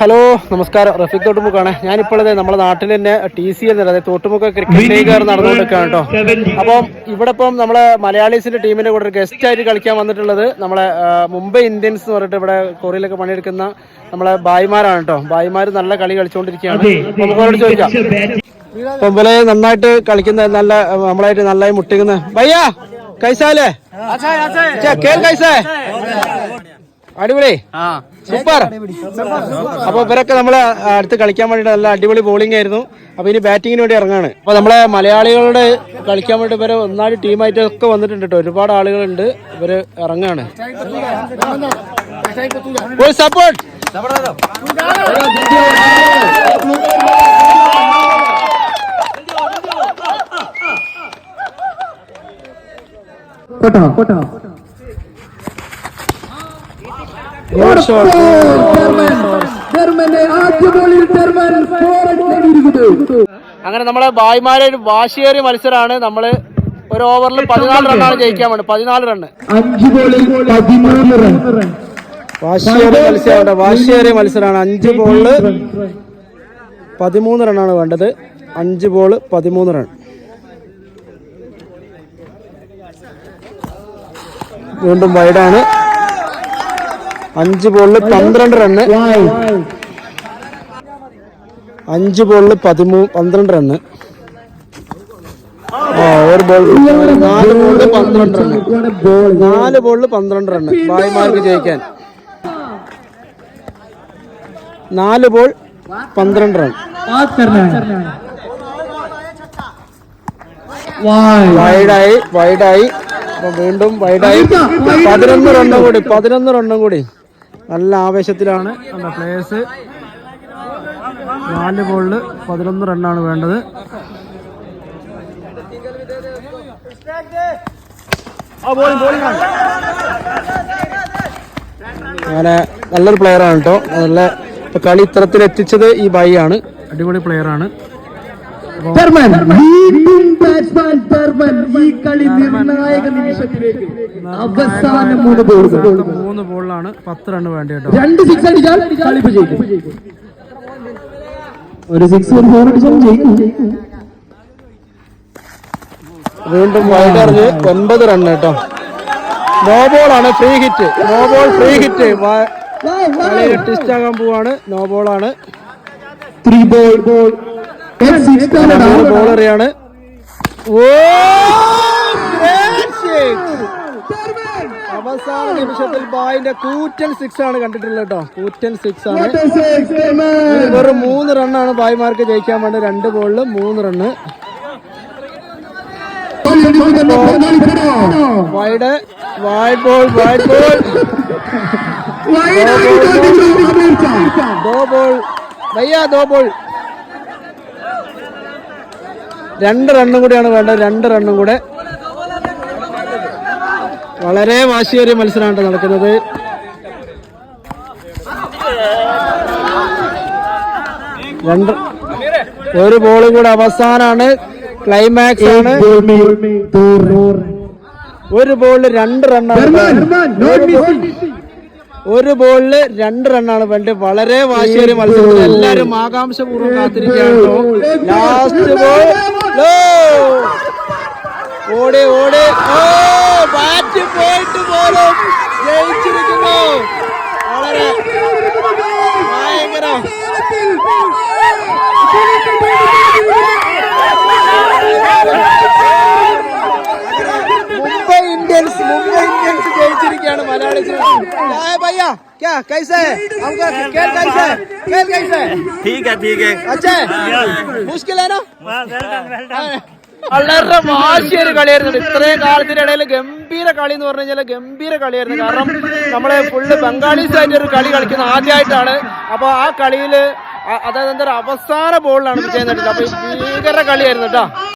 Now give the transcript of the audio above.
Hello നമസ്കാരം. റഫീഖ് തോട്ടുമുക്കാണ്. ഞാനിപ്പോൾ നമ്മുടെ നാട്ടിൽ തന്നെ ടി സി എന്ന് അതായത് തോട്ടുമുക്ക ക്രിക്കറ്റ് ലീഗ് നടന്നുകൊണ്ടിരിക്കുകയാണ് കേട്ടോ. അപ്പം ഇവിടെ ഇപ്പം നമ്മളെ മലയാളീസിന്റെ ടീമിന്റെ കൂടെ ഒരു ഗസ്റ്റ് ആയിട്ട് കളിക്കാൻ വന്നിട്ടുള്ളത് നമ്മളെ മുംബൈ ഇന്ത്യൻസ് എന്ന് പറഞ്ഞിട്ട് ഇവിടെ കൊറിയയിലൊക്കെ പണിയെടുക്കുന്ന നമ്മളെ ബായിമാരാണ് കേട്ടോ. ബായിമാർ നല്ല കളി കളിച്ചുകൊണ്ടിരിക്കുകയാണ്. നമുക്കവരോട് നമുക്ക് ചോദിക്കാം. അപ്പം ഇവരെ നന്നായിട്ട് കളിക്കുന്ന നല്ല നമ്മളായിട്ട് നന്നായി മുട്ടിക്കുന്ന. ഭയ്യാ കൈസാലേ. കേൾ കൈസേ അടിപൊളി. സൂപ്പർ. അപ്പൊ ഇവരൊക്കെ നമ്മളെ അടുത്ത് കളിക്കാൻ വേണ്ടിട്ട് നല്ല അടിപൊളി ബോളിംഗ് ആയിരുന്നു. അപ്പൊ ഇനി ബാറ്റിങ്ങിന് വേണ്ടി ഇറങ്ങാണ്. അപ്പൊ നമ്മളെ മലയാളികളുടെ കളിക്കാൻ വേണ്ടി ഇവർ ഒന്നാൽ ടീമായിട്ട് ഒക്കെ വന്നിട്ടുണ്ട് കേട്ടോ ഒരുപാട് ആളുകളുണ്ട് ഇവർ ഇറങ്ങാണ്. സപ്പോർട്ട് കേട്ടോ ആദ്യ അങ്ങനെ നമ്മളെ ബായ്മാരെ ഒരു വാശിയേറിയ മത്സരമാണ് നമ്മൾ ഒരു ഓവറിൽ പതിനാല് റണ്ണാണ് ജയിക്കാൻ വേണ്ടത് പതിനാല് റണ്ണ്. അഞ്ച് ബോളിൽ പതിമൂന്ന് റൺ. വാശിയേറിയ മത്സരമാണ് വാശിയേറിയ മത്സരമാണ്. അഞ്ച് ബോളിൽ പതിമൂന്ന് റണ്ണാണ് വേണ്ടത്. അഞ്ച് ബോൾ പതിമൂന്ന് റൺ. വീണ്ടും വൈഡാണ്. അഞ്ച് ബോളിൽ പന്ത്രണ്ട് റണ്ണ്. അഞ്ച് ബോളിൽ പതിമൂ പന്ത്രണ്ട് റണ്ണ്. ഒരു ബോൾ നാല് ബോളിൽ പന്ത്രണ്ട് റണ്ണ്. നാല് ബോളിൽ പന്ത്രണ്ട് റണ്ണ്. ബായിമാർക്ക് ജയിക്കാൻ. നാല് ബോൾ പന്ത്രണ്ട് റൺ. വൈഡായി വൈഡായി. വീണ്ടും വൈഡായി. പതിനൊന്ന് റണ്ണും കൂടി പതിനൊന്ന് റണ്ണും കൂടി. നല്ല ആവേശത്തിലാണ് പ്ലേയേഴ്സ് നാല് ബോളിൽ പതിനൊന്ന് റണ്ണാണ് വേണ്ടത്. അങ്ങനെ നല്ലൊരു പ്ലെയർ ആണ് കേട്ടോ. നല്ല കളി ഇത്തരത്തിൽ എത്തിച്ചത് ഈ ബൈ ആണ്. അടിപൊളി പ്ലെയർ ആണ് വീണ്ടും ബാറ്റ്സ്മാൻ ജർമ്മൻ ഈ കളി നിർണായക നിമിഷത്തിലേക്ക്. അവസാന മൂന്ന് ബോൾ മൂന്ന് ബോളിലാണ് പത്ത് റൺ വേണ്ടി കേട്ടോ രണ്ട് സിക്സ് അടിച്ചാൽ കളി ജയിക്കും. ഒരു സിക്സ് ഒരു ഫോർ അടിച്ചാൽ ജയിക്കും. വീണ്ടും വൈഡ് എറിഞ്ഞ് ഒൻപത് റൺ കേട്ടോ. നോ ബോൾ ആണ് free hit no ball free hit കളി ടിസ്റ്റ് ആകാൻ പോവാണ്. നോ ബോൾ ആണ്. ത്രീ ബോൾ ബോൾ great അവസാന നിമിഷത്തിൽ ബായിന്റെ കൂറ്റൻ സിക്സ് ആണ് കണ്ടിട്ടുള്ളത് കേട്ടോ. കൂറ്റൻ സിക്സ് ആണ്. വെറും മൂന്ന് റണ്ണാണ് ബായിമാർക്ക് ജയിക്കാൻ വേണ്ട രണ്ട് ബോളിൽ മൂന്ന് run wide wide ball wide ball ദോ ബോൾ ഭയ്യ ദോ ബോൾ രണ്ട് റണ്ണും കൂടിയാണ് വേണ്ടത്. രണ്ട് റണ്ണും കൂടെ. വളരെ വാശിയേറിയ മത്സരമാണ് നടക്കുന്നത്. രണ്ട് ഒരു ബോളും കൂടെ അവസാനാണ്. ക്ലൈമാക്സ് ആണ്. ഒരു ബോളിൽ രണ്ട് റണ്ണാണ് ഒരു ബോളിൽ രണ്ട് റണ്ണാണ് വേണ്ടത്. വളരെ വാശിയേറിയ മത്സരത്തിൽ എല്ലാരും ആകാംക്ഷപൂർവം കാത്തിരിക്കുകയാണല്ലോ. ലാസ്റ്റ് ബോൾ ഓടി ഓടി. ഓ ബാറ്റ് പോയിട്ട് പോലും ജയിച്ചിരിക്കുന്നു. വളരെ ഭയങ്കരം മുംബൈ ഇന്ത്യൻസ് മുംബൈ ഇന്ത്യൻസ് ജയിച്ചിരിക്കുകയാണ് മലയാളി भैया क्या कैसे हमको खेल कैसे खेल कैसे ठीक है ठीक है अच्छा मुश्किल है ना വളരെ വാശിയൊരു കളിയായിരുന്നു ഇത്രയും കാലത്തിന്റെ ഇടയിൽ ഗംഭീര കളി എന്ന് പറഞ്ഞു കഴിഞ്ഞാൽ ഗംഭീര കളിയായിരുന്നു കാരണം നമ്മള് ഫുള്ള് ബംഗാളീസ് ആയിട്ട് ഒരു കളി കളിക്കുന്ന ആദ്യമായിട്ടാണ് അപ്പൊ ആ കളിയില് അ- അതായത് എന്താ പറയുക അവസാന ബോളിലാണ് വിജയം നേടിയത് അപ്പൊ ഈ ഭീകര കളിയായിരുന്നു കേട്ടോ